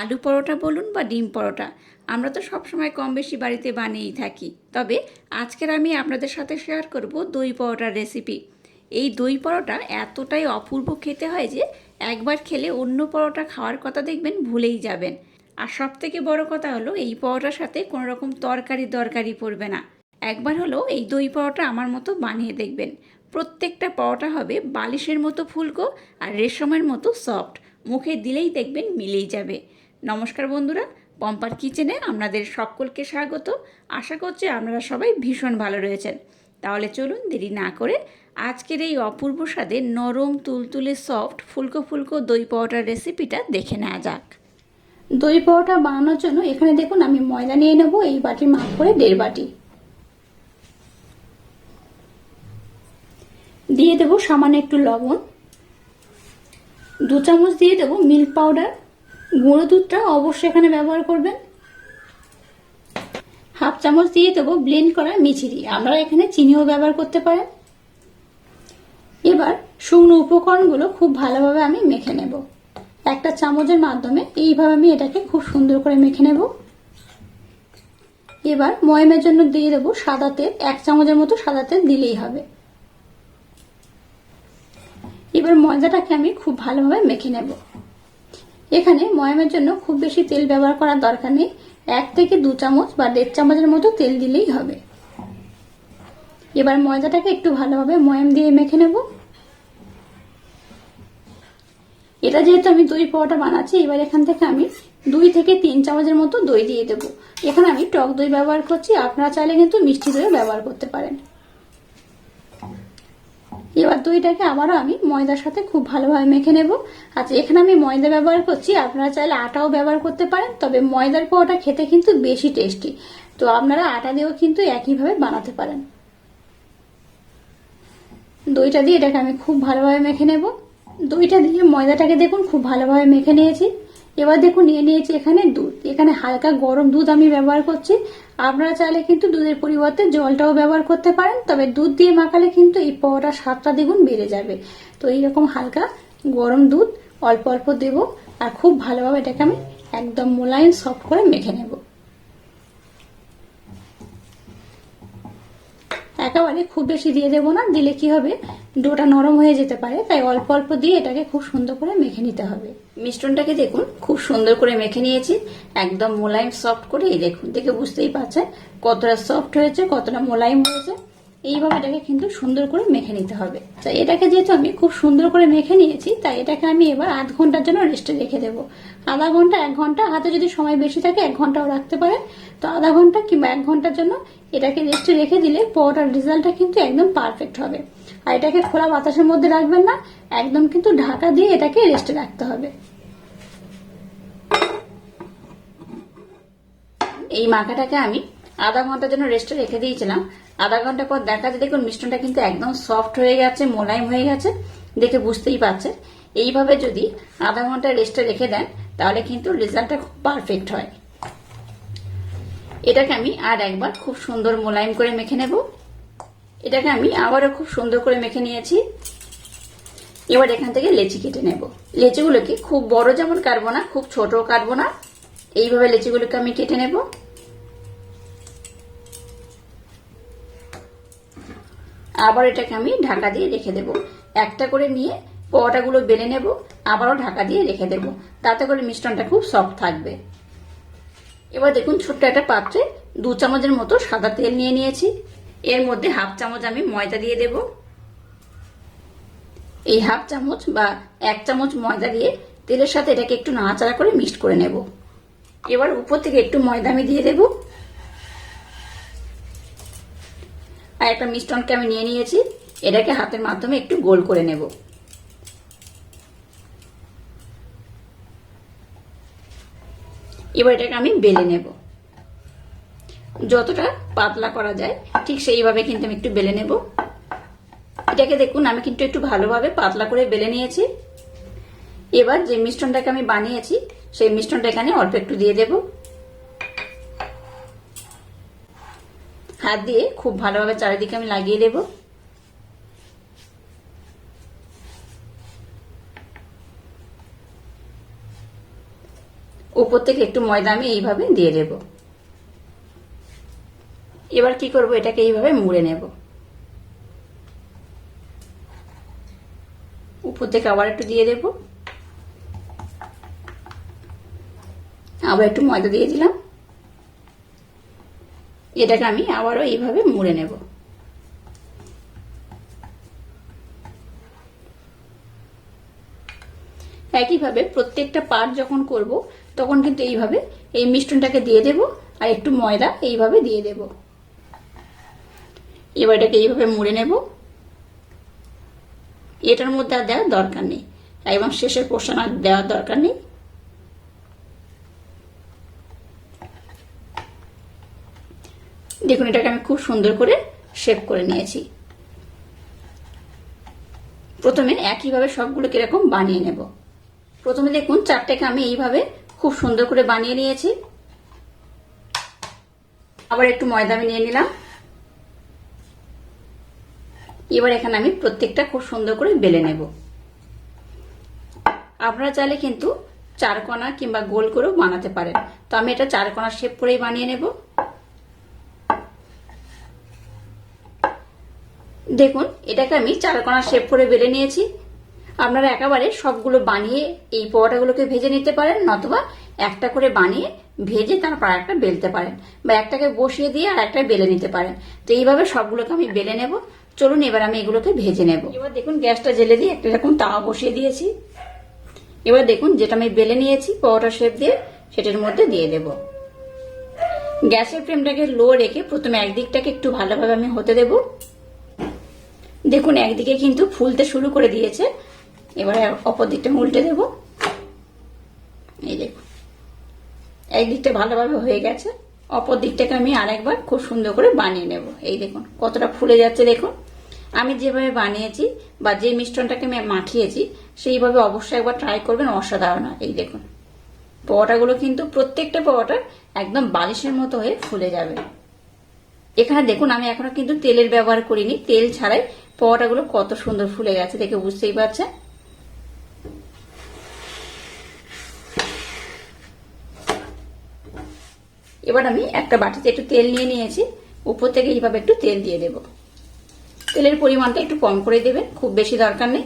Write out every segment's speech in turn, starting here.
আলু পরোটা বলুন বা ডিম পরোটা, আমরা তো সবসময় কম বেশি বাড়িতে বানিয়েই থাকি। তবে আজকের আমি আপনাদের সাথে শেয়ার করব দই পরোটার রেসিপি এই দই পরোটা এতটাই অপূর্ব খেতে হয় যে একবার খেলে অন্য পরোটা খাওয়ার কথা দেখবেন ভুলেই যাবেন। আর সব থেকে বড় কথা হলো এই পরোটার সাথে কোনো রকম তরকারি দরকারি পড়বে না। একবার হলো এই দই পরোটা আমার মতো বানিয়ে দেখবেন। প্রত্যেকটা পরোটা হবে বালিশের মতো ফুলকো আর রেশমের মতো সফট মুখে দিলেই দেখবেন মিলেই যাবে। নমস্কার বন্ধুরা, পম্পার কিচেনে আপনাদের সকলকে স্বাগত। আশা করছি আপনারা সবাই ভীষণ ভালো রয়েছেন। তাহলে চলুন দেরি না করে আজকের এই অপূর্ব স্বাদের নরম তুলতুলে সফট ফুলকো ফুলকো দই পাউডার রেসিপিটা দেখে নেওয়া যাক। দই পাউডার বানানোর জন্য এখানে দেখুন আমি ময়দা নিয়ে নেব, এই বাটির মাপ করে দেড় বাটি। দিয়ে দেবো সামান্য একটু লবণ। দু চামচ দিয়ে দেবো মিল্ক পাউডার। গুঁড়ো দুধটা অবশ্যই এখানে ব্যবহার করবেন। হাফ চামচ দিয়ে দেবো ব্লেন্ড করা মিচিরি আপনারা এখানে চিনিও ব্যবহার করতে পারেন। এবার শুকনো উপকরণগুলো খুব ভালোভাবে আমি মেখে নেব। একটা চামচের মাধ্যমে এইভাবে আমি এটাকে খুব সুন্দর করে মেখে নেব। এবার ময়মের জন্য দিয়ে দেবো সাদা তেল। এক চামচের মতো সাদা তেল দিলেই হবে। এবার ময়দাটাকে আমি খুব ভালোভাবে মেখে নেব। এখানে ময়ামের জন্য খুব বেশি তেল ব্যবহার করার দরকার নেই। এক থেকে দু চামচ বা দেড় চামচের মতো তেল দিলেই হবে। এবার ময়দাটাকে একটু ভালোভাবে ময়াম দিয়ে মেখে নেব। এটা যেহেতু আমি দই পাওয়াটা বানাচ্ছি, এবার এখান থেকে আমি দুই থেকে তিন চামচের মতো দই দিয়ে দেব। এখানে আমি টক দই ব্যবহার করছি, আপনারা চাইলে কিন্তু মিষ্টি দইও ব্যবহার করতে পারেন। এবার দইটাকে আবারও আমি ময়দার সাথে খুব ভালোভাবে মেখে নেব। আচ্ছা এখানে আমি ময়দা ব্যবহার করছি, আপনারা চাইলে আটাও ব্যবহার করতে পারেন, তবে ময়দার পোয়াটা খেতে কিন্তু বেশি টেস্টি। তো আপনারা আটা দিয়েও কিন্তু একইভাবে বানাতে পারেন। দইটা দিয়ে এটাকে আমি খুব ভালোভাবে মেখে নেব। দইটা দিয়ে ময়দাটাকে দেখুন, খুব ভালোভাবে মেখে নিয়েছি। এবার দেখুন, নিয়ে নিয়েছি এখানে দুধ। এখানে হালকা গরম দুধ আমি ব্যবহার করছি। আপনারা চাইলে কিন্তু দুধের পরিবর্তে জলটাও ব্যবহার করতে পারেন, তবে দুধ দিয়ে মাখালে কিন্তু এই পোহাটা সাতটা দ্বিগুণ বেড়ে যাবে। তো এইরকম হালকা গরম দুধ অল্প অল্প দেব, আর খুব ভালোভাবে এটাকে আমি একদম মোলায়েম সফট করে মেখে নেব। একেবারে খুব বেশি দিয়ে দেবো না, দিলে কি হবে? ডোটা নরম হয়ে যেতে পারে, তাই অল্প অল্প দিয়ে এটাকে খুব সুন্দর করে মেখে নিতে হবে। মিশ্রণটাকে দেখুন, খুব সুন্দর করে মেখে নিয়েছি, একদম মোলায়েম সফট করে দেখুন, দেখে বুঝতেই পারছেন কতটা সফট হয়েছে, কতটা মোলায়েম হয়েছে। এইভাবে এটাকে কিন্তু সুন্দর করে মেখে নিতে হবে। তো এটাকে যেহেতু আমি খুব সুন্দর করে মেখে নিয়েছি, তাই এটাকে আমি এবার আধ ঘণ্টার জন্য রেস্টে রেখে দেবো। আধা ঘণ্টা, এক ঘণ্টা, হাতে যদি সময় বেশি থাকে, এক ঘন্টাও রাখতে পারেন। তো আধা ঘণ্টা কিংবা এক ঘণ্টার জন্য এটাকে রেস্টে রেখে দিলে পরোটার রেজাল্টটা কিন্তু একদম পারফেক্ট হবে। আর এটাকে খোলা বাতাসের মধ্যে রাখবেন না, একদম কিন্তু ঢাকা দিয়ে এটাকে রেস্টে রাখতে হবে। এই মাখাটাকে আমি আধা ঘণ্টার জন্য রেস্টে রেখে দিয়েছিলাম। আধা ঘণ্টা পর দেখা যায়, দেখুন মিষ্টনটা কিন্তু একদম সফট হয়ে গেছে, মোলায়েম হয়ে গেছে, দেখে বুঝতেই পারছেন। এইভাবে যদি আধা ঘণ্টা রেস্টে রেখে দেন, তাহলে কিন্তু রেজাল্টটা খুব পারফেক্ট হয়। এটাকে আমি আর একবার খুব সুন্দর মোলায়েম করে মেখে নেব। এটাকে আমি আবারও খুব সুন্দর করে মেখে নিয়েছি। এবার এখান থেকে লেচি কেটে নেব। লেচিগুলোকে খুব বড় যেমন কাটবো না, খুব ছোট কাটবো না। এইভাবে লেচিগুলোকে আমি কেটে নেব। আবার এটাকে আমি ঢাকা দিয়ে রেখে দেব। একটা করে নিয়ে পরোটাগুলো বেলে নেব, আবারও ঢাকা দিয়ে রেখে দেব। তাতে করে মিশ্রণটা খুব সফট থাকবে। এবার দেখুন ছোট্ট একটা পাত্রে দু চামচের মতো সাদা তেল নিয়ে নিয়েছি। এর মধ্যে হাফ চামচ আমি ময়দা দিয়ে দেব। এই হাফ চামচ বা এক চামচ ময়দা দিয়ে তেলের সাথে এটাকে একটু নাড়াচাড়া করে মিক্সড করে নেব। এবার উপর থেকে একটু ময়দা আমি দিয়ে দেব। আর একটা মিশ্রণকে আমি নিয়ে নিয়েছি। এটাকে হাতের মাধ্যমে একটু গোল করে নেব। এবার এটাকে আমি বেলে নেব। যতটা পাতলা করা যায়, ঠিক সেইভাবে কিন্তু আমি একটু বেলে নেব। এটাকে দেখুন, আমি কিন্তু একটু ভালোভাবে পাতলা করে বেলে নিয়েছি। এবার যে মিশ্রণটাকে আমি বানিয়েছি, সেই মিশ্রণটা এখানে অল্প একটু দিয়ে দেব। হাত দিয়ে খুব ভালোভাবে চারিদিকে আমি লাগিয়ে দেবো। উপর থেকে একটু ময়দা আমি এইভাবে দিয়ে দেব। এবার কি করব? এটাকে এইভাবে মুড়ে নেব। উপর থেকে আবার একটু দিয়ে দেব। আবার একটু ময়দা দিয়ে দিলাম। এটাকে আমি আবারও এইভাবে মুড়ে নেব। একইভাবে প্রত্যেকটা পার্ট যখন করব, তখন কিন্তু এইভাবে এই মিষ্টনটাকে দিয়ে দেব আর একটু ময়দা এইভাবে দিয়ে দেব। এবার এটাকে এইভাবে মুড়ে নেব। এটার মধ্যে আর দেওয়ার দরকার নেই। এবং শেষের পোষণ আর দেওয়ার দরকার নেই। দেখুন, এটাকে আমি খুব সুন্দর করে শেপ করে নিয়েছি। প্রথমে একইভাবে সবগুলো কীরকম বানিয়ে নেব। প্রথমে দেখুন, চারটাকে আমি এইভাবে খুব সুন্দর করে বানিয়ে নিয়েছি। আবার একটু ময়দা আমি নিয়ে নিলাম। এবার এখানে আমি প্রত্যেকটা খুব সুন্দর করে বেলে নেব। আপনারা চাইলে কিন্তু চারকোনা কিংবা গোল করেও বানাতে পারেন। তো আমি এটা চারকোনা শেপ করেই বানিয়ে নেব। দেখুন, এটাকে আমি চারকোনা শেপ করে বেলে নিয়েছি। আপনারা একেবারে সবগুলো বানিয়ে এই পরোটাগুলোকে ভেজে নিতে পারেন, নতুবা একটা করে বানিয়ে ভেজে তারপর একটা বেলতে পারেন বা একটাকে বসিয়ে দিয়ে আর একটা বেলে নিতে পারেন। তো এইভাবে সবগুলোকে আমি বেলে নেব। চলুন, এবার আমি এগুলোকে ভেজে নেব। এবার দেখুন, গ্যাসটা জেলে দিয়ে একটা এরকম তাওয়া বসিয়ে দিয়েছি। এবার দেখুন, যেটা আমি বেলে নিয়েছি পরোটা শেপ দিয়ে, সেটার মধ্যে দিয়ে দেব। গ্যাসের ফ্লেমটাকে লো রেখে প্রথমে একদিকটাকে একটু ভালোভাবে আমি হতে দেব। দেখুন, একদিকে কিন্তু ফুলতে শুরু করে দিয়েছে। এবারে অপর দিকটা উল্টে দেব। এই দেখুন, একদিকটা ভালোভাবে হয়ে গেছে। অপর দিকটাকে আমি আরেকবার খুব সুন্দর করে বানিয়ে নেব। এই দেখুন, কতটা ফুলে যাচ্ছে দেখুন। আমি যেভাবে বানিয়েছি বা যে মিশ্রণটাকে আমি মাখিয়েছি, সেইভাবে অবশ্যই একবার ট্রাই করবেন, অসাধারণ এই দেখুন, পরোটাগুলো কিন্তু প্রত্যেকটা পরোটা একদম বালিশের মতো হয়ে ফুলে যাবে। এখানে দেখুন, আমি এখনও কিন্তু তেলের ব্যবহার করিনি। তেল ছাড়াই পরোটাগুলো কত সুন্দর ফুলে গেছে দেখে বুঝতেই পারছেন? এবার আমি একটা বাটিতে একটু তেল নিয়ে নিয়েছি। উপর থেকে এইভাবে একটু তেল দিয়ে দেব। তেলের পরিমাণটা একটু কম করে দেবেন, খুব বেশি দরকার নেই।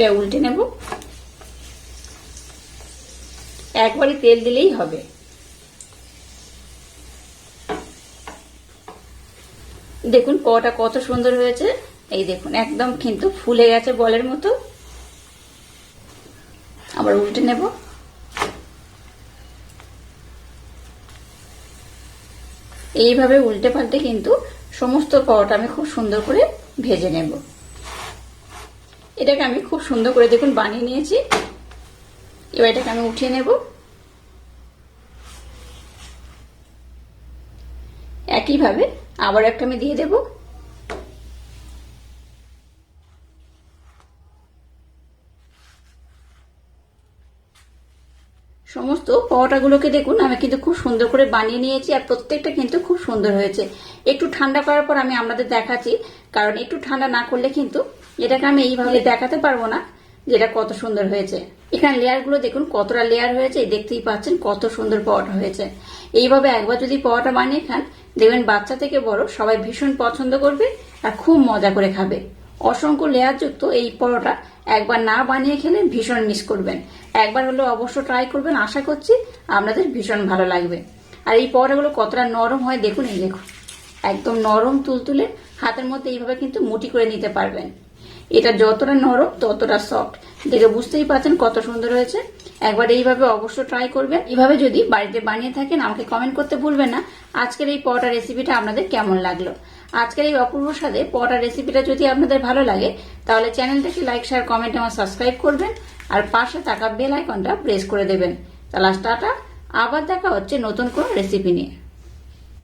এটা উল্টে নেব। একবারই তেল দিলেই হবে। দেখুন পটা কত সুন্দর হয়েছে। এই দেখুন, একদম কিন্তু ফুলে গেছে বলের মতো। আবার উল্টে নেব। এইভাবে উল্টে পাল্টে কিন্তু সমস্ত পরোটা আমি খুব সুন্দর করে ভেজে নেব। এটাকে আমি খুব সুন্দর করে দেখুন, বানিয়ে নিয়েছি। এবার এটাকে আমি উঠিয়ে নেব। একইভাবে আবার একটা আমি দিয়ে দেবো। সমস্ত পরোটাগুলোকে দেখুন, আমি কিন্তু খুব সুন্দর করে বানিয়ে নিয়েছি আর প্রত্যেকটা কিন্তু খুব সুন্দর হয়েছে। একটু ঠান্ডা করার পর আমি আপনাদের দেখাচ্ছি, কারণ একটু ঠান্ডা না করলে কিন্তু এটাকে আমি এইভাবে দেখাতে পারব না, যেটা কত সুন্দর হয়েছে। এখানে লেয়ারগুলো দেখুন, কতটা লেয়ার হয়েছে দেখতেই পাচ্ছেন কত সুন্দর পরোটা হয়েছে। এইভাবে একবার যদি পরোটা বানিয়ে খান, দেখবেন বাচ্চা থেকে বড়, সবাই ভীষণ পছন্দ করবে আর খুব মজা করে খাবে। অসংখ্য লেয়ারযুক্ত এই পরোটা একবার না বানিয়ে খেলে ভীষণ মিস করবেন। একবার হলেও অবশ্য ট্রাই করবেন, আশা করছি আপনাদের ভীষণ ভালো লাগবে। আর এই পরোটাগুলো কতটা নরম হয়, দেখুন এই দেখুন। একদম নরম তুলতুলে হাতের মধ্যে এইভাবে কিন্তু মুটি করে নিতে পারবেন। এটা যতটা নরম, ততটা সফট দেখে বুঝতেই পারছেন কত সুন্দর হয়েছে। একবার এইভাবে অবশ্য ট্রাই করবেন। এইভাবে যদি বাড়িতে বানিয়ে থাকেন, আমাকে কমেন্ট করতে ভুলবেন না। আজকের এই পরোটা রেসিপিটা আপনাদের কেমন লাগল? আজকের এই অপূর্ব স্বাদে পরোটা রেসিপিটা যদি আপনাদের ভালো লাগে, তাহলে চ্যানেলটাকে লাইক শেয়ার কমেন্ট আমার সাবস্ক্রাইব করবেন। আর পাশে থাকা বেল আইকনটা প্রেস করে দেবেন। তাহলে টাটা। আবার দেখা হচ্ছে নতুন কোনো রেসিপি নিয়ে।